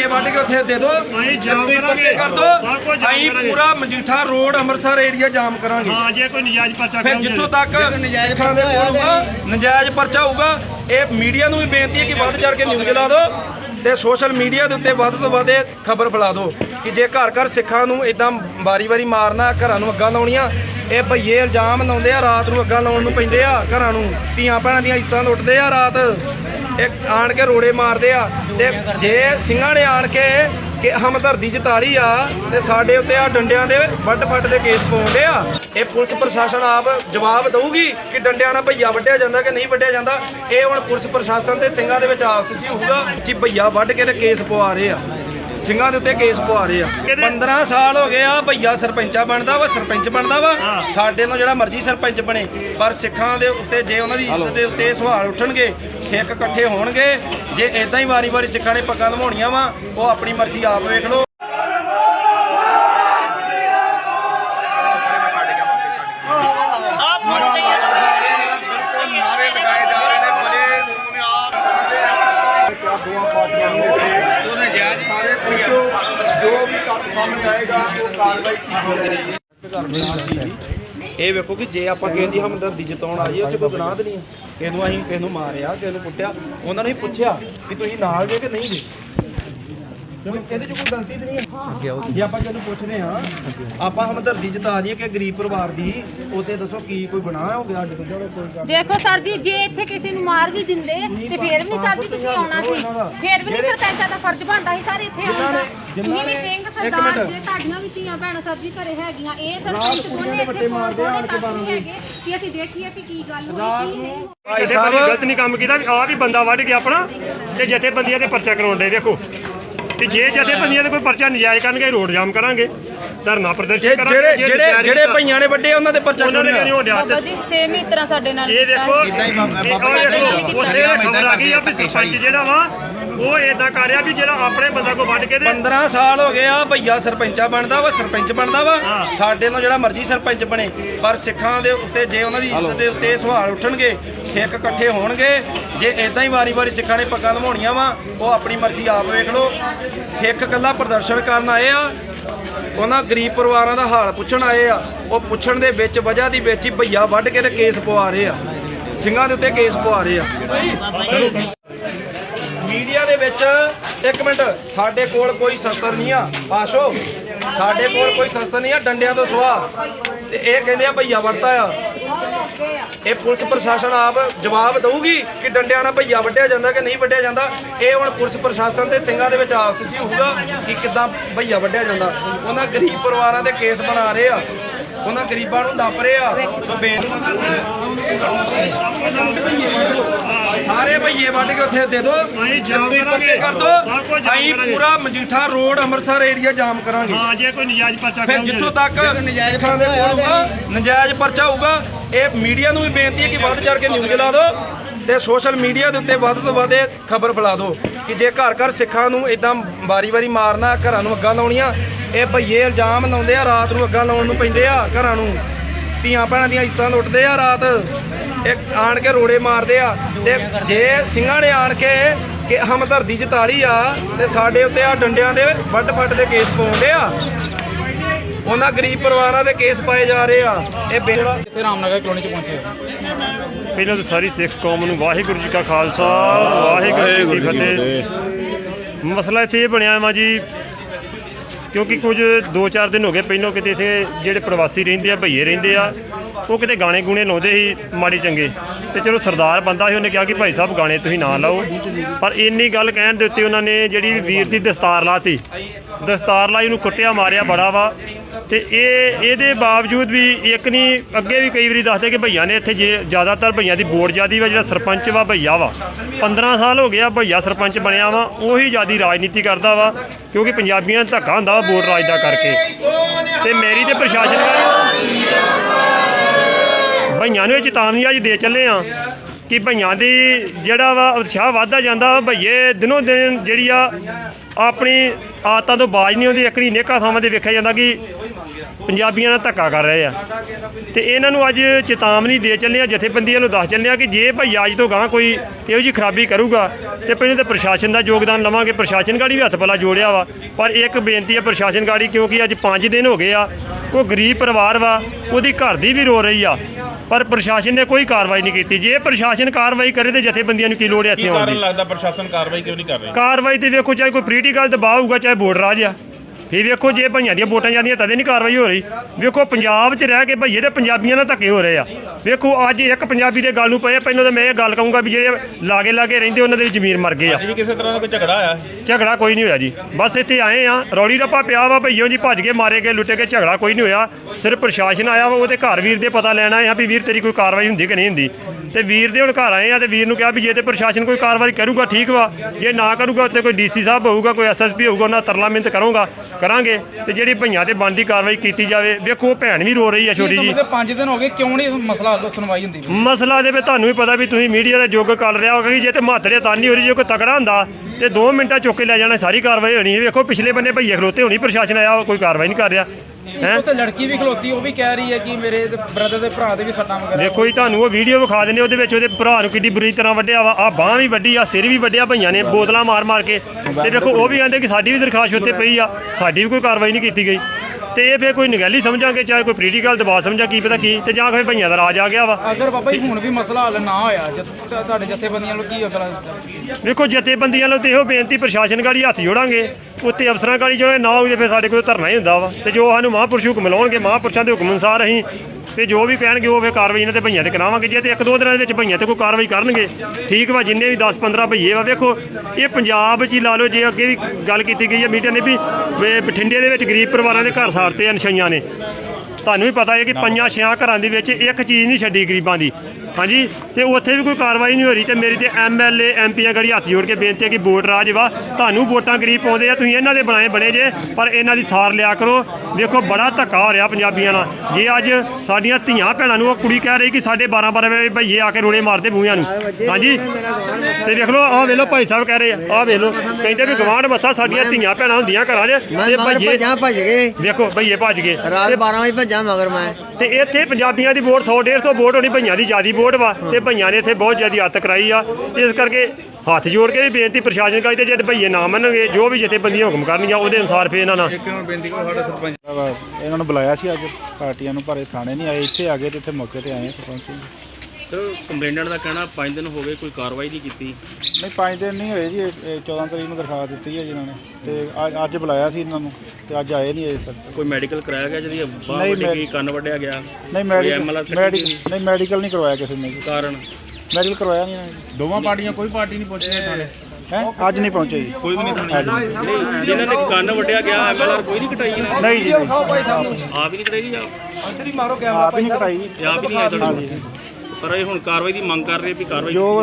ਭਈਏ ਵੱਢ ਕੇ ਉੱਥੇ ਦੇ ਦਿਓ। ਅਸੀਂ ਜਾਮ ਪੱਕੇ। ਕਰ ਦਿਓ। ਅਸੀਂ। ਪੂਰਾ Majitha road Amritsar area jam ਕਰਾਂਗੇ। ਹਾਂ ਜੇ ਕੋਈ ਨਜਾਇਜ਼ ਪਰਚਾ ਫਿਰ ਜਿੱਥੋਂ ਤੱਕ ਸਿੱਖਾਂ ਦੇ ਕੋਲ ਹੋਊਗਾ। ਨਜਾਇਜ਼ ਪਰਚਾ ਹੋਊਗਾ ਇਹ ਮੀਡੀਆ ਨੂੰ ਵੀ ਬੇਨਤੀ ਹੈ ਕਿ ਵੱਧ ਚੜ ਕੇ ਨਿਊਜ਼ ਲਾ ਦਿਓ ਤੇ ਸੋਸ਼ਲ ਮੀਡੀਆ ਦੇ ਉੱਤੇ ਵੱਧ ਤੋਂ ਵੱਧ ਇਹ ਖਬਰ ਫੈਲਾ ਦਿਓ ਕਿ ਜੇ ਘਰ ਘਰ ਸਿੱਖਾਂ ਨੂੰ ਇਦਾਂ ਵਾਰੀ-ਵਾਰੀ ਮਾਰਨਾ ਘਰਾਂ ਨੂੰ ਅੱਗਾਂ ਲਾਉਣੀਆਂ ਇਹ ਭਈਏ ਇਲਜ਼ਾਮ ਲਾਉਂਦੇ ਆ ਰਾਤ ਨੂੰ ਅੱਗਾਂ ਲਾਉਣ ਨੂੰ ਪੈਂਦੇ ਆ ਘਰਾਂ ਨੂੰ ਧੀਆਂ ਭੈਣਾਂ ਦੀਆਂ ਇੱਜ਼ਤਾਂ ਲੁੱਟਦੇ ਆ ਰਾਤ ਇਹ ਆਣ ਕੇ ਰੋੜੇ ਮਾਰਦੇ ਆ। ਤੇ ਜੇ ਸਿੰਘਾਂ ਨੇ ਆਣ ਕੇ ਕਿ ਹਮਦਰਦੀ ਜਤਾੜੀ ਆ, ਤੇ ਸਾਡੇ ਉੱਤੇ ਆ ਡੰਡਿਆਂ ਦੇ ਵੱਡ ਵੱਡ ਦੇ ਕੇਸ ਪਾਉਂਦੇ ਆ, ਇਹ ਪੁਲਿਸ ਪ੍ਰਸ਼ਾਸਨ ਆਪ ਜਵਾਬ ਦਊਗੀ ਕਿ ਡੰਡਿਆਂ ਨਾਲ ਭਈਆ ਵੱਢਿਆ ਜਾਂਦਾ ਕਿ ਨਹੀਂ ਵੱਢਿਆ ਜਾਂਦਾ। ਇਹ ਹੁਣ ਪੁਲਿਸ ਪ੍ਰਸ਼ਾਸਨ ਤੇ ਸਿੰਘਾਂ ਦੇ ਵਿੱਚ ਆਪਸ 'ਚ ਹੀ ਹੋਊਗਾ ਕਿ ਭਈਆ ਵੱਢ ਕੇ ਤੇ ਕੇਸ ਪਵਾ ਰਹੇ ਆ। ਸਿੰਘਾਂ ਦੇ ਉੱਤੇ ਕੇਸ ਪਵਾ ਰਹੇ ਆ। 15 ਸਾਲ ਹੋ ਗਏ ਆ ਭਈਆ ਸਰਪੰਚਾ ਬਣਦਾ ਵਾ ਸਰਪੰਚ ਬਣਦਾ ਵਾ। ਸਾਡੇ ਨਾਲ ਜਿਹੜਾ ਮਰਜ਼ੀ ਸਰਪੰਚ ਬਣੇ ਪਰ ਸਿੱਖਾਂ ਦੇ ਉੱਤੇ ਜੇ ਉਹਨਾਂ ਦੀ ਇੱਜ਼ਤ ਦੇ ਉੱਤੇ ਸਵਾਲ ਉੱਠਣਗੇ ਸਿੱਖ ਇਕੱਠੇ ਹੋਣਗੇ ਜੇ ਇਦਾਂ ਹੀ ਵਾਰੀ-ਵਾਰੀ ਸਿੱਖਾਂ ਨੇ ਪੱਗਾਂ ਲਵਾਉਣੀਆਂ ਵਾ ਉਹ ਆਪਣੀ ਮਰਜ਼ੀ ਆਪ ਵੇਖ ਲਓ। ਜੋ ਵੀ ਤੱਥ ਸਾਹਮਣੇ ਆਏਗਾ, ਉਹ ਕਾਰਵਾਈ ਕੀਤੀ ਜਾਏਗੀ। ਇਹ ਵੇਖੋ ਕਿ ਜੇ ਆਪਾਂ ਕਿਸੇ ਦੀ ਹਮਦਰਦੀ ਜਤਾਉਣ ਆਈਏ ਉਹ 'ਚ ਕੋਈ ਗੁਨਾਹ ਤਾਂ ਨਹੀਂ ਹੈ। ਕਿਸੇ ਨੂੰ ਅਸੀਂ, ਕਿਸੇ ਨੂੰ ਮਾਰਿਆ, ਕਿਸੇ ਨੂੰ ਕੁੱਟਿਆ, ਉਹਨਾਂ ਨੇ ਪੁੱਛਿਆ ਕਿ ਤੁਸੀਂ ਨਾਲ ਜੇ ਕਿ ਨਹੀਂ ਜੇ। ਚਲੋ ਇਹਦੇ 'ਚ ਕੋਈ ਗਲਤੀ ਤਾਂ ਨਹੀਂ ਹੈ? ਜੇ ਆਪਾਂ ਕਿਸੇ ਨੂੰ ਪੁੱਛਦੇ ਹਾਂ ਆਪਾਂ ਹਮਦਰਦੀ ਜਤਾ ਦਈਏ ਕਿ ਗਰੀਬ ਪਰਿਵਾਰ ਦੀ ਉਹਤੇ ਦੱਸੋ ਕੀ ਕੋਈ ਗੁਨਾਹ ਹੋ ਗਿਆ ਅੱਜ ਤੋਂ ਚਲੋ ਕੋਈ ਗੱਲ ਦੇਖੋ ਸਰ ਜੀ ਜੇ ਇੱਥੇ ਕਿਸੇ ਨੂੰ ਮਾਰ ਵੀ ਦਿੰਦੇ ਤੇ ਫੇਰ ਵੀ ਨਹੀਂ ਸਰ ਜੀ ਤੁਸੀਂ ਆਉਣਾ ਸੀ। ਫੇਰ ਵੀ ਨਹੀਂ ਸਰਪੰਚਾਂ ਦਾ ਫਰਜ਼ ਬਣਦਾ ਸੀ ਸਾਰੇ ਇੱਥੇ ਆਉਣ ਦਾ। ਜਿਨ੍ਹਾਂ ਤੁਸੀਂ ਵੀ ਨੇ- ਸਿੰਘ ਇੱਕ ਸਰਦਾਰ ਮਿੰਟ। ਜੇ ਤੁਹਾਡੀਆਂ ਵੀ ਧੀਆਂ ਭੈਣਾਂ ਸਰ ਜੀ ਘਰੇ ਹੈਗੀਆਂ ਇਹ ਰਾਤ ਸਰਪੰਚ ਕੁੜੀਆਂ ਦੋਨੇ ਦੇ ਇੱਥੇ ਵੱਟੇ ਮਾਰਦੇ ਆ ਆਣ ਕੇ ਬਾਹਰ ਬਾਰਾਂ ਹੈਗੇ ਕਿ ਅਸੀਂ ਦੇਖੀਏ ਕਿ ਕੀ ਗੱਲ ਰਾਤ ਹੋਈ ਕੀ ਨੂੰ ਨਹੀਂ। ਭਾਈ ਕਿਸੇ ਬੰਦੇ ਸਾਹਿਬ ਗਲਤ ਨਹੀਂ ਕੰਮ ਕੀਤਾ ਵੀ ਆਹ ਵੀ ਬੰਦਾ ਵੱਢ ਗਿਆ ਆਪਣਾ ਤੇ ਜਥੇਬੰਦੀਆਂ ਦੇ ਪਰਚਾ ਕਰਾਉਣ ਦੇ ਵੇਖੋ। ਤੇ ਜੇ ਜਥੇਬੰਦੀਆਂ ਦੇ ਕੋਈ ਪਰਚਾ ਨਜਾਇਜ਼ ਕਰਨਗੇ ਰੋਡ ਜਾਮ ਕਰਾਂਗੇ। ਧਰਨਾ ਪ੍ਰਦਰਸ਼ਨ ਕਰਾਂਗੇ ਜਿਹੜੇ ਜਿਹੜੇ ਜਿਹੜੇ ਭਈਆਂ ਨੇ ਵੱਡੇ ਉਹਨਾਂ ਦੇ ਪਰਚਾ ਉਹਨਾਂ ਦੇ ਕਿਉਂ ਡਿਆ ਬਾਬਾ ਜੀ ਸੇਮ ਹੀ ਤਰ੍ਹਾਂ ਸਾਡੇ ਨਾਲ ਇਹ। ਦੇਖੋ ਇਦਾਂ ਹੀ ਬਾਬਾ- ਇਹ ਬਾਬਾ ਉਹ ਜੀ ਨੇ ਖਬਰ ਆ ਗਈ ਆ ਵੀ ਸਰਪੰਚ ਜਿਹੜਾ ਵਾ ਉਹ ਏਦਾਂ ਕਰ ਰਿਹਾ ਵੀ ਜਿਹੜਾ ਆਪਣੇ ਬੰਦਾ ਕੋ ਵੱਢ ਕੇ ਤੇ 15 ਸਾਲ ਹੋ ਗਏ ਆ ਭਈਆ ਸਰਪੰਚਾ ਬਣਦਾ ਵਾ ਸਰਪੰਚ ਬਣਦਾ ਵਾ। ਸਾਡੇ ਨਾਲ ਜਿਹੜਾ ਮਰਜ਼ੀ ਸਰਪੰਚ ਬਣੇ ਪਰ ਸਿੱਖਾਂ ਦੇ ਉੱਤੇ ਜੇ ਉਹਨਾਂ ਦੀ ਇੱਜ਼ਤ ਦੇ ਉੱਤੇ ਸਵਾਲ ਉੱਠਣਗੇ ਸਿੱਖ ਇਕੱਠੇ ਹੋਣਗੇ ਜੇ ਇਦਾਂ ਹੀ ਵਾਰੀ-ਵਾਰੀ ਸਿੱਖਾਂ ਨੇ ਪੱਗਾਂ ਲਵਾਉਣੀਆਂ ਵਾ ਉਹ ਆਪਣੀ ਮਰਜ਼ੀ ਆਪ ਵੇਖ ਲਓ। ਸਿੱਖ ਇਕੱਲਾ ਪ੍ਰਦਰਸ਼ਨ ਕਰਨ ਆਏ ਆ ਉਹਨਾਂ ਗਰੀਬ ਪਰਿਵਾਰਾਂ ਦਾ ਹਾਲ ਪੁੱਛਣ ਆਏ ਆ ਉਹ ਪੁੱਛਣ ਦੇ ਵਿੱਚ ਵਜ੍ਹਾ ਦੀ ਵਿੱਚ ਹੀ ਭਈਆ ਵੱਢ ਕੇ ਤੇ ਕੇਸ ਪਵਾ ਰਹੇ ਆ। ਸਿੰਘਾਂ ਦੇ ਉੱਤੇ ਕੇਸ ਪਵਾ ਰਹੇ ਆ। ਮੀਡੀਆ ਦੇ ਵਿੱਚ ਇੱਕ ਮਿੰਟ, ਸਾਡੇ ਕੋਲ ਕੋਈ ਸ਼ਸਤਰ ਨਹੀਂ ਆ। ਪਾਸ਼ੋ ਸਾਡੇ ਕੋਲ ਕੋਈ ਸ਼ਸਤਰ ਨਹੀਂ ਆ, ਡੰਡਿਆਂ ਤੋਂ ਸੁਆ ਤੇ ਇਹ ਕਹਿੰਦੇ ਆ ਭਈਆ ਵਰਤਾ ਆ। ਇਹ ਪੁਲਿਸ ਪ੍ਰਸ਼ਾਸਨ ਆਪ ਜਵਾਬ ਦਊਗੀ ਕਿ ਡੰਡਿਆਂ ਨਾਲ ਭਈਆ ਵੱਢਿਆ ਜਾਂਦਾ ਕਿ ਨਹੀਂ ਵੱਢਿਆ ਜਾਂਦਾ। ਇਹ ਹੁਣ ਪੁਲਿਸ ਪ੍ਰਸ਼ਾਸਨ ਤੇ ਸਿੰਘਾਂ ਦੇ ਵਿੱਚ ਆਪਸ 'ਚ ਹੋਊਗਾ ਕਿ ਕਿੱਦਾਂ ਭਈਆ ਵੱਢਿਆ ਜਾਂਦਾ। ਉਹਨਾਂ ਗਰੀਬ ਪਰਿਵਾਰਾਂ ਦੇ ਕੇਸ ਬਣਾ ਰਹੇ ਆ। ਉਹਨਾਂ ਗਰੀਬਾਂ ਨੂੰ ਦੱਬ ਰਹੇ ਆ। ਸੋ ਸਾਰੇ ਭਈਏ ਵੱਢ ਕੇ ਉੱਥੇ ਦੇ ਦਿਓ ਜਾਮ ਤੁਸੀਂ ਪੱਕੇ ਕਰ ਜਾਮ ਅਸੀਂ। ਪੂਰਾ Majitha road Amritsar area jam ਕਰਾਂਗੇ। ਹਾਂ ਜੇ ਕੋਈ ਨਜਾਇਜ਼ ਪਰਚਾ ਫਿਰ ਜਿੱਥੋਂ ਤੱਕ ਦੇ ਹੋਊਗਾ ਨਜਾਇਜ਼ ਪਰਚਾ ਹੋਊਗਾ ਇਹ ਮੀਡੀਆ ਨੂੰ ਵੀ ਬੇਨਤੀ ਹੈ ਕਿ ਵੱਧ ਚੜ ਕੇ ਨਿਊਜ਼ ਲਾ ਦਿਓ। ਤੇ ਸੋਸ਼ਲ ਮੀਡੀਆ ਦੇ ਉੱਤੇ ਵੱਧ ਤੋਂ ਵੱਧ ਇਹ ਖਬਰ ਫੈਲਾ ਦਿਓ ਕਿ ਜੇ ਘਰ ਘਰ ਸਿੱਖਾਂ ਨੂੰ ਇਦਾਂ ਵਾਰੀ-ਵਾਰੀ ਮਾਰਨਾ, ਘਰਾਂ ਨੂੰ ਅੱਗਾਂ ਲਾਉਣੀਆਂ, ਇਹ ਭਈਏ ਇਲਜ਼ਾਮ ਲਾਉਂਦੇ ਆ, ਰਾਤ ਨੂੰ ਅੱਗਾਂ ਲਾਉਣ ਨੂੰ ਪੈਂਦੇ ਆ ਘਰਾਂ ਨੂੰ। ਧੀਆਂ ਭੈਣਾਂ ਦੀਆਂ ਇੱਜ਼ਤਾਂ ਲੁੱਟਦੇ ਆ ਰਾਤ। ਇਹ ਆਣ ਕੇ ਰੋੜੇ ਮਾਰਦੇ ਆ। ਤੇ ਜੇ ਸਿੰਘਾਂ ਨੇ ਆਣ ਕੇ ਕਿ ਹਮਦਰਦੀ ਜਤਾੜੀ ਆ, ਤੇ ਸਾਡੇ ਉੱਤੇ ਆ ਡੰਡਿਆਂ ਦੇ ਵੱਡ ਵੱਡ ਦੇ ਕੇਸ ਪਾਉਂਦੇ ਆ। ਉਹਨਾਂ ਗਰੀਬ ਪਰਿਵਾਰਾਂ ਦੇ ਕੇਸ ਪਾਏ ਜਾ ਰਹੇ ਆ। ਇਹ ਬੇੜਾ ਕਿੱਥੇ ਰਾਮਨਗਰ ਕਲੋਨੀ ਚ ਪਹੁੰਚੇ ਪਹਿਲਾਂ ਤਾਂ ਸਾਰੀ ਸਿੱਖ ਕੌਮ ਨੂੰ ਵਾਹਿਗੁਰੂ ਜੀ ਕਾ ਖਾਲਸਾ ਵਾਹਿਗੁਰੂ ਜੀ ਕੀ ਫਤਿਹ। ਮਸਲਾ ਇੱਥੇ ਇਹ ਬਣਿਆ ਵਾ ਜੀ ਕਿਉਂਕਿ ਕੁਝ 2-4 ਦਿਨ ਹੋ ਗਏ ਪਹਿਲਾਂ ਕਿਤੇ ਇੱਥੇ ਜਿਹੜੇ ਪ੍ਰਵਾਸੀ ਰਹਿੰਦੇ ਆ ਭਈਏ ਰਹਿੰਦੇ ਆ ਉਹ ਕਿਤੇ ਗਾਣੇ ਗੂਣੇ ਲਾਉਂਦੇ ਸੀ ਮਾੜੀ ਚੰਗੇ। ਤੇ ਚਲੋ ਸਰਦਾਰ ਬੰਦਾ ਸੀ ਉਹਨੇ ਕਿਹਾ ਕਿ ਭਾਈ ਸਾਹਿਬ ਗਾਣੇ ਤੁਸੀਂ ਨਾ ਲਾਓ। ਪਰ ਇੰਨੀ ਗੱਲ ਕਹਿਣ ਦੇ ਉੱਤੇ ਉਹਨਾਂ ਨੇ ਜਿਹੜੀ ਵੀਰ ਦੀ ਦਸਤਾਰ ਲਾਤੀ ਦਸਤਾਰ ਲਾਈ ਨੂੰ ਕੁੱਟਿਆ, ਮਾਰਿਆ ਬੜਾ ਵਾ। ਤੇ ਇਹ, ਇਹਦੇ ਬਾਵਜੂਦ ਵੀ ਇੱਕ ਨਹੀਂ ਅੱਗੇ ਵੀ ਕਈ ਵਾਰੀ ਦੱਸਦੇ ਕਿ ਭਈਆ ਨੇ ਇੱਥੇ ਜੇ ਜ਼ਿਆਦਾਤਰ ਭਈਆ ਦੀ ਵੋਟ ਜ਼ਿਆਦੀ ਵਾ, ਜਿਹੜਾ ਸਰਪੰਚ ਵਾ, ਭਈਆ ਵਾ। 15 ਸਾਲ ਹੋ ਗਿਆ ਭਈਆ ਸਰਪੰਚ ਬਣਿਆ ਵਾ, ਉਹੀ ਜ਼ਿਆਦੀ ਰਾਜਨੀਤੀ ਕਰਦਾ ਵਾ, ਕਿਉਂਕਿ ਪੰਜਾਬੀਆਂ ਦਾ ਧੱਕਾ ਹੁੰਦਾ ਵਾ ਵੋਟ ਰਾਜ ਦਾ ਕਰਕੇ। ਤੇ ਮੇਰੀ ਤੇ ਪ੍ਰਸ਼ਾਸਨ ਕਰ ਭਈਆਂ ਨੂੰ ਇਹ ਚੇਤਾਵਨੀ ਅੱਜ ਦੇ ਚੱਲੇ ਆ। ਕਿ ਭਈਆਂ ਦੀ ਜਿਹੜਾ ਵਾ ਉਤਸ਼ਾਹ ਵੱਧਦਾ ਜਾਂਦਾ ਵਾ। ਭਈਏ ਦਿਨੋਂ ਦਿਨ ਜਿਹੜੀ ਆ ਆਪਣੀ ਆਦਤਾਂ ਤੋਂ ਬਾਜ ਨਹੀਂ ਆਉਂਦੀ ਇਕੜੀ ਨੇਕਾ ਥਾਵਾਂ ਤੇ ਵੇਖਿਆ ਜਾਂਦਾ ਕਿ ਪੰਜਾਬੀਆਂ ਨਾਲ ਧੱਕਾ ਕਰ ਰਹੇ ਆ। ਤੇ ਇਹਨਾਂ ਨੂੰ ਅੱਜ ਚੇਤਾਵਨੀ ਦੇ ਚੱਲੇ ਆ ਜਥੇਬੰਦੀਆਂ ਨੂੰ ਦੱਸ ਚੱਲੇ ਆ ਕਿ ਜੇ ਭਾਈ ਅੱਜ ਤੋਂ ਗਾਂ ਕੋਈ ਇਹੋ ਜੀ ਖਰਾਬੀ ਕਰੂਗਾ ਤੇ ਪਹਿਲਾਂ ਤੇ ਪ੍ਰਸ਼ਾਸਨ ਦਾ ਯੋਗਦਾਨ ਲਵਾਂਗੇ। ਪ੍ਰਸ਼ਾਸਨ ਗਾੜੀ ਵੀ ਹੱਥ ਪਲਾ ਜੋੜਿਆ ਵਾ। ਪਰ ਇੱਕ ਬੇਨਤੀ ਹੈ ਪ੍ਰਸ਼ਾਸਨ ਗਾੜੀ ਕਿਉਂਕਿ ਅੱਜ 5 ਦਿਨ ਹੋ ਗਏ ਆ ਉਹ ਗਰੀਬ ਪਰਿਵਾਰ ਵਾ ਉਹਦੀ ਘਰ ਦੀ ਵੀ ਰੋ ਰਹੀ ਆ। ਪਰ ਪ੍ਰਸ਼ਾਸਨ ਨੇ ਕੋਈ ਕਾਰਵਾਈ ਨਹੀਂ ਕੀਤੀ। ਜੇ ਪ੍ਰਸ਼ਾਸਨ ਕਾਰਵਾਈ ਕਰੇ ਤੇ ਜਥੇਬੰਦੀਆਂ ਨੂੰ ਕੀ ਲੋੜ ਹੈ ਇੱਥੇ ਆਉਣ ਕਾਰਨ ਦੀ? ਲੱਗਦਾ ਪ੍ਰਸ਼ਾਸਨ ਕਾਰਵਾਈ ਕਿਉਂ ਨਹੀਂ ਕਰ ਰਹੀ? ਕਾਰਵਾਈ ਤੇ ਵੇਖੋ ਚਾਹੇ ਕੋਈ ਪੋਲੀਟੀਕਲ ਦਬਾਅ ਹੋਊਗਾ ਚਾਹੇ ਵੋਟ ਰਾਜ ਆ। ਫਿਰ ਵੇਖੋ ਜੇ ਭਈਆਂ ਦੀਆਂ ਵੋਟਾਂ ਜਾਂਦੀਆਂ ਤਦੇ ਨਹੀਂ ਕਾਰਵਾਈ ਹੋ ਰਹੀ। ਵੇਖੋ ਪੰਜਾਬ 'ਚ ਰਹਿ ਕੇ ਭਈਏ ਤੇ ਪੰਜਾਬੀਆਂ ਨਾਲ ਧੱਕੇ ਹੋ ਰਹੇ ਆ। ਵੇਖੋ ਅੱਜ ਇੱਕ ਪੰਜਾਬੀ ਦੇ ਗੱਲ ਨੂੰ ਪਏ ਪਹਿਲਾਂ ਤਾਂ ਮੈਂ ਇਹ ਗੱਲ ਕਹੂੰਗਾ ਵੀ ਜਿਹੜੇ ਲਾਗੇ ਲਾਗੇ ਰਹਿੰਦੇ ਉਹਨਾਂ ਦੇ ਜ਼ਮੀਰ ਮਰ ਗਏ ਆ। ਵੀ ਕਿਸੇ ਤਰ੍ਹਾਂ ਦਾ ਕੋਈ ਝਗੜਾ ਆਇਆ ਝਗੜਾ ਕੋਈ ਨਹੀਂ ਹੋਇਆ ਜੀ। ਬਸ ਇੱਥੇ ਆਏ ਆ ਰੌਲੀ ਰੱਪਾ ਪਿਆ ਵਾ ਭਈਓ ਜੀ ਭੱਜ ਕੇ ਮਾਰੇ ਗਏ ਲੁੱਟੇ ਗਏ ਝਗੜਾ ਕੋਈ ਨਹੀਂ ਹੋਇਆ। ਸਿਰਫ ਪ੍ਰਸ਼ਾਸਨ ਆਇਆ ਵਾ ਉਹਦੇ ਘਰ ਵੀਰ ਦੇ ਪਤਾ ਲੈਣ ਆ ਵੀ ਵੀਰ ਤੇਰੀ ਕੋਈ ਕਾਰਵਾਈ ਹੁੰਦੀ ਕਿ ਨਹੀਂ ਹੁੰਦੀ। ਤੇ ਵੀਰ ਦੇ ਹੁਣ ਘਰ ਆਏ ਆ ਤੇ ਵੀਰ ਨੂੰ ਕਿਹਾ ਵੀ ਜੇ ਤੇ ਪ੍ਰਸ਼ਾਸਨ ਕੋਈ ਕਾਰਵਾਈ ਕਰੂਗਾ ਠੀਕ ਵਾ। ਜੇ ਨਾ ਕਰੂਗਾ ਉੱਤੇ ਕੋਈ ਡੀਸੀ ਸਾਹਿਬ ਹੋਊਗਾ ਕੋਈ ਐਸਐਸਪੀ ਹੋਊਗਾ ਉਹਨਾਂ ਤਰਲਾ ਮਿੰਤ ਕਰੂੰਗਾ ਕਰਾਂਗੇ। ਤੇ ਜਿਹੜੀ ਭਈਆਂ ਤੇ ਬਣਦੀ ਕਾਰਵਾਈ ਕੀਤੀ ਜਾਵੇ ਵੇਖੋ ਉਹ ਭੈਣ ਵੀ ਰੋ ਰਹੀ ਆ ਛੋਟੀ ਜੀ 5 ਦਿਨ ਹੋ ਗਏ ਕਿਉਂ ਨਹੀਂ ਮਸਲਾ ਹੱਲ ਸੁਣਵਾਈ ਹੁੰਦੀ? ਮਸਲਾ ਦੇ ਵਿੱਚ ਤੁਹਾਨੂੰ ਵੀ ਪਤਾ ਵੀ ਤੁਸੀਂ ਮੀਡੀਆ ਦਾ ਯੁੱਗ ਕਰ ਰਿਹਾ ਹੋਗਾ ਕਿ ਜੇ ਤੇ ਮਾਤੜੇ ਤਾਂ ਨਹੀਂ ਹੋ ਰਹੀ ਜੇ ਕੋਈ ਤਕੜਾ ਹੁੰਦਾ ਤੇ 2 ਮਿੰਟਾਂ ਚੁੱਕ ਕੇ ਲੈ ਜਾਣਾ ਸਾਰੀ ਕਾਰਵਾਈ ਹੋਣੀ ਵੇਖੋ ਪਿਛਲੇ ਬੰਨੇ ਭਈਏ ਖਲੋਤੇ ਹੋਣੀ ਪ੍ਰਸ਼ਾਸਨ ਆਇਆ ਕੋਈ ਕਾਰਵਾਈ ਨਹੀਂ ਕਰ ਰਿਹਾ। ਹੈ? ਉੱਥੇ ਲੜਕੀ ਵੀ ਖਲੋਤੀ ਉਹ ਵੀ ਕਹਿ ਰਹੀ ਹੈ ਕਿ ਮੇਰੇ ਬ੍ਰਦਰ ਦੇ ਭਰਾ ਦੇ ਵੀ ਸੱਟਾਂ ਵਗੈਰਾ ਵੇਖੋ ਜੀ ਤੁਹਾਨੂੰ ਉਹ ਵੀਡੀਓ ਵਿਖਾ ਦਿੰਦੇ ਉਹਦੇ ਵਿੱਚ ਉਹਦੇ ਭਰਾ ਨੂੰ ਕਿੱਡੀ ਬੁਰੀ ਤਰ੍ਹਾਂ ਵੱਢਿਆ ਵਾ। ਆ ਬਾਹ ਵੀ ਵੱਢੀ ਆ ਸਿਰ ਵੀ ਵੱਢਿਆ ਭਈਆਂ ਨੇ ਬੋਤਲਾਂ ਮਾਰ ਮਾਰ ਕੇ। ਤੇ ਵੇਖੋ ਉਹ ਵੀ ਕਹਿੰਦੇ ਕਿ ਸਾਡੀ ਵੀ ਦਰਖਾਸਤ ਉੱਤੇ ਪਈ ਆ ਸਾਡੀ ਵੀ ਕੋਈ ਕਾਰਵਾਈ ਨਹੀਂ ਕੀਤੀ ਗਈ। ਤੇ ਇਹ ਫੇਰ ਕੋਈ ਨਿਗਹਿਲੀ ਸਮਝਾਂਗੇ ਚਾਹੇ ਕੋਈ ਪੋਲੀਟੀਕਲ ਦਬਾਅ ਸਮਝਾਂ ਕੀ ਪਤਾ ਕੀ ਤੇ ਜਾਂ ਫਿਰ ਭਈਆਂ ਦਾ ਰਾਜ ਆ ਗਿਆ ਵਾ। ਅਗਰ ਬਾਬਾ ਜੀ ਹੁਣ ਵੀ ਮਸਲਾ ਹੱਲ ਨਾ ਹੋਇਆ ਜਦ ਤ- ਤੁਹਾਡੇ ਜਥੇਬੰਦੀਆਂ ਨੂੰ ਕੀ ਅਗਲਾ ਵੇਖੋ ਜਥੇਬੰਦੀਆਂ ਨੂੰ ਤੇ ਇਹੋ ਬੇਨਤੀ ਪ੍ਰਸ਼ਾਸਨ ਗਾੜੀ ਹੱਥ ਜੋੜਾਂਗੇ ਉੱਤੇ ਅਫਸਰਾਂ ਗਾੜੀ ਜਿਹੜੇ ਨਾ ਹੋਵੇ ਫਿਰ ਸਾਡੇ ਕੋਲ ਧਰਨਾ ਹੀ ਹੁੰਦਾ ਵਾ ਤੇ ਜੋ ਸਾਨੂੰ ਮਹਾਂਪੁਰਸ਼ ਹੁਕਮ ਲਾਉਣਗੇ ਮਹਾਂਪੁਰਸ਼ਾਂ ਦੇ ਹੁਕਮ ਅਨੁਸਾਰ ਅਸੀਂ ਤੇ ਜੋ ਵੀ ਕਹਿਣਗੇ ਉਹ ਫਿਰ ਕਾਰਵਾਈ ਇਹਨਾਂ ਤੇ ਭਈਆਂ ਤੇ ਕਰਾਵਾਂਗੇ। ਜੇ ਤੇ ਇੱਕ ਦੋ ਦਿਨਾਂ ਦੇ ਵਿੱਚ ਭਈਆਂ ਤੇ ਕੋਈ ਕਾਰਵਾਈ ਕਰਨਗੇ, ਠੀਕ ਵਾ, ਜਿੰਨੇ ਵੀ 10 15 ਭਈਏ ਵਾ, ਵੇਖੋ, ਇਹ ਪੰਜਾਬ 'ਚ ਹੀ ਲਾ ਲਓ, ਜੇ ਅੱਗੇ ਵੀ ਗੱਲ ਕੀਤੀ ਗਈ ਹੈ ਮੀਡੀਆ ਨੇ ਵੀ ਬਠਿੰਡੇ ਦੇ ਵਿੱਚ ਗਰੀਬ ਪਰਿਵਾਰਾਂ ਦੇ ਘਰ ਸਾੜਤੇ ਆ ਨਸ਼ਈਆਂ ਨੇ। ਤੁਹਾਨੂੰ ਵੀ ਪਤਾ ਹੈ ਕਿ ਪੰਜਾਂ ਛਿਆਂ ਘਰਾਂ ਦੇ ਵਿੱਚ ਇੱਕ ਚੀਜ਼ ਨਹੀਂ ਛੱਡੀ ਗਰੀਬਾਂ ਦੀ। ਹਾਂਜੀ ਤੇ ਉੱਥੇ ਵੀ ਕੋਈ ਕਾਰਵਾਈ ਨਹੀਂ ਹੋ ਰਹੀ ਤੇ ਮੇਰੀ ਤੇ ਐਮਐਲਏ ਐਮਪੀਆਂ ਗੜੀ ਹੱਥ ਜੋੜ ਕੇ ਬੇਨਤੀ ਹੈ ਕਿ ਵੋਟ ਰਾਜ ਵਾ। ਤੁਹਾਨੂੰ ਵੋਟਾਂ ਗਰੀਬ ਪਾਉਂਦੇ ਆ ਤੁਸੀਂ ਇਹਨਾਂ ਦੇ ਬਣਾਏ ਬਣੇ ਜੇ ਪਰ ਇਹਨਾਂ ਦੀ ਸਾਰ ਲਿਆ ਕਰੋ। ਵੇਖੋ ਬੜਾ ਧੱਕਾ ਹੋ ਰਿਹਾ ਪੰਜਾਬੀਆਂ ਨਾਲ। ਜੇ ਅੱਜ ਸਾਡੀਆਂ ਧੀਆਂ ਭੈਣਾਂ ਨੂੰ ਉਹ ਕੁੜੀ ਕਹਿ ਰਹੀ ਕਿ ਸਾਡੇ 12 12 ਵਜੇ ਭਈਏ ਆ ਕੇ ਰੋੜੇ ਮਾਰਦੇ ਬੂਹਿਆਂ ਨੂੰ। ਹਾਂਜੀ ਤੇ ਵੇਖ ਲਓ ਆਹ ਵੇਖ ਲਓ ਭਾਈ ਸਾਹਿਬ ਕਹਿ ਰਹੇ ਆ ਆਹ ਵੇਖ ਲਓ। ਕਹਿੰਦੇ ਵੀ ਗਵਾਂਢ ਮੱਥਾ ਸਾਡੀਆਂ ਧੀਆਂ ਭੈਣਾਂ ਹੁੰਦੀਆਂ ਘਰਾਂ 'ਚ ਤੇ ਭਈਏ ਭੱਜ ਗਏ। ਵੇਖੋ ਭਈਏ ਭੱਜ ਗਏ। ਰਾਤ 12 ਵਜੇ ਭੱਜਾਂ ਮਗਰ ਮੈਂ। ਤੇ ਇੱਥੇ ਪੰਜਾਬੀਆਂ ਦੀ ਵੋਟ 100 150 ਵੋਟ ਹੋਣੀ ਭਈਆਂ ਦੀ ਜਿਆਦੀ ਵੋਟ ਵਾ ਤੇ ਭਈਆਂ ਨੇ ਇੱਥੇ ਬਹੁਤ ਜ਼ਿਆਦੀ ਹੱਤ ਕਰਾਈ ਆ। ਇਸ ਕਰਕੇ ਹੱਥ ਜੋੜ ਕੇ ਵੀ ਬੇਨਤੀ ਪ੍ਰਸ਼ਾਸਨ ਕਰੀ ਤੇ ਜੇ ਭਈਏ ਨਾ ਮੰਨਣਗੇ ਜੋ ਵੀ ਜਥੇਬੰਦੀਆਂ ਹੁਕਮ ਕਰਨਗੀਆਂ ਉਹਦੇ ਅਨੁਸਾਰ ਫੇਰ ਇਹਨਾਂ ਨਾਲ। ਇਹਨਾਂ ਨੂੰ ਬੁਲਾਇਆ ਸੀ ਅੱਜ ਪਾਰਟੀਆਂ ਨੂੰ ਪਰ ਇਹ ਥਾਣੇ ਨਹੀਂ ਆਏ ਇੱਥੇ ਆ ਗਏ ਤੇ ਇੱਥੇ ਮੌਕੇ ਤੇ ਆਏ ਸਰਪੰਚ। ਜੀ ਸਰ ਕੰਪਲੇਂਟਰ ਦਾ ਕਹਿਣਾ 5 ਦਿਨ ਹੋ ਗਏ ਕੋਈ ਕਾਰਵਾਈ ਨਹੀਂ ਕੀਤੀ। ਨਹੀਂ ਪੰਜ ਦਿਨ ਨਹੀਂ ਹੋਏ ਜੀ ਇਹ- ਇਹ 14 ਤਰੀਕ ਨੂੰ ਦਰਖਾਸਤ ਦਿੱਤੀ ਹੈ ਜੀ ਇਹਨਾਂ ਨੇ। ਤੇ ਅੱਜ- ਅੱਜ ਬੁਲਾਇਆ ਸੀ ਇਹਨਾਂ ਨੂੰ ਤੇ ਅੱਜ ਆਏ ਨਹੀਂ ਅਜੇ ਤੱਕ। ਕੋਈ ਮੈਡੀਕਲ ਕਰਾਇਆ ਗਿਆ ਜਿਹਦੀ ਬਾਹ ਨਹੀਂ, ਵੱਢੀ ਮੈਂ- ਗਈ ਕੰਨ ਵੱਢਿਆ ਗਿਆ? ਨਹੀਂ MLR ਮੈਡੀਕਲ ਕੱਟੀ ਮੈਡੀਕਲ ਗਈ। ਨਹੀਂ ਮੈਡੀਕਲ ਨਹੀਂ ਕਰਵਾਇਆ ਕਿਸੇ ਨੇ ਜੀ। ਕਾਰਨ? ਮੈਡੀਕਲ ਕਰਵਾਇਆ ਨਹੀਂ ਇਹਨਾਂ ਨੇ। ਦੋਵਾਂ ਪਾਰਟੀਆਂ ਕੋਈ ਪਾਰਟੀ ਨਹੀਂ ਪਹੁੰਚੀ ਥਾਣੇ ਹੈ? ਅੱਜ ਨਹੀਂ ਪਹੁੰਚੇ ਜੀ। ਕੋਈ ਵੀ ਨਹੀਂ ਥਾਣੇ ਨਹੀਂ ਜਿਨ੍ਹਾਂ ਨੇ ਕੰਨ ਵੱਢਿਆ ਗਿਆ ਐਮਐਲਆਰ ਕੋਈ ਨਹੀਂ ਕਟਾਈ ਇਹਨਾਂ ਨੇ? ਨਹੀਂ ਜੀ ਨਹੀਂ। ਆਪ ਹੀ ਨਹੀਂ ਕਟਾਈ ਆਪ ਅੰਦਰ ਹੀ ਮਾਰੋ ਕੈਮਰਾ ਆਪ ਹੀ ਨਹੀਂ ਜੀ। ਇਹ ਆਪ ਹੀ ਨਹੀਂ ਆਏ ਤੁਹਾਡੇ ਕੋਲ? ਪਰ ਇਹ ਹੁਣ ਕਾਰਵਾਈ ਦੀ ਮੰਗ ਕਰ ਰਹੇ ਵੀ ਕਾਰਵਾਈ ਜੋ